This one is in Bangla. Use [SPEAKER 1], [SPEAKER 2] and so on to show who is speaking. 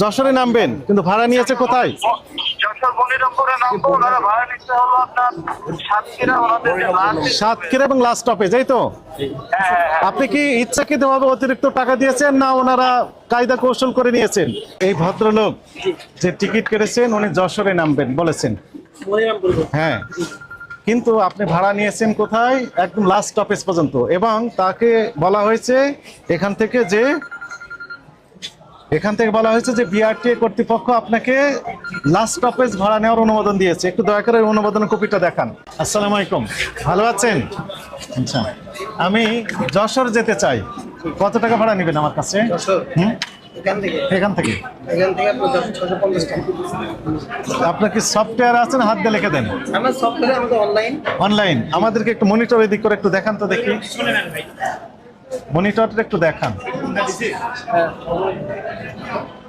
[SPEAKER 1] যশোরে নামবেন কিন্তু ভাড়া নিয়েছে কোথায়?
[SPEAKER 2] সাতক্ষীরা
[SPEAKER 1] এবং লাস্ট স্টপেজ এই তো?
[SPEAKER 2] হ্যাঁ হ্যাঁ হ্যাঁ।
[SPEAKER 1] আপনি কি ইচ্ছাকৃতভাবে অতিরিক্ত টাকা দিয়েছেন না ওনারা কায়দা কৌশল করে নিয়েছেন? এই ভদ্রলোক যে টিকিট কেটেছেন উনি যশোরে নামবেন বলেছেন। হ্যাঁ। কিন্তু আপনি ভাড়া নিয়েছেন কোথায়? একদম লাস্ট স্টপেজ পর্যন্ত। এবং তাকে বলা হয়েছে এখান থেকে যে এখান থেকে বলা হয়েছে যে বিআরটিএ কর্তৃপক্ষ আপনাকে লাস্ট স্টপেজ ভাড়া নেওয়ার অনুমোদন দিয়েছে। একটু দয়া করে অনুমোদনের কপিটা দেখান। আসসালামু আলাইকুম। ভালো আছেন? আচ্ছা। আমি যশোর যেতে চাই। কত টাকা ভাড়া নেবেন আমার কাছে? হুম?
[SPEAKER 3] এখান থেকে। আপনার
[SPEAKER 1] কি সফটওয়্যার হাত দিয়ে লিখে দেন?
[SPEAKER 3] অনলাইন
[SPEAKER 1] আমাদেরকে একটু মনিটর এদিক করে একটু দেখান তো দেখি। মনিটরটা একটু দেখান।
[SPEAKER 3] なりてえ。うん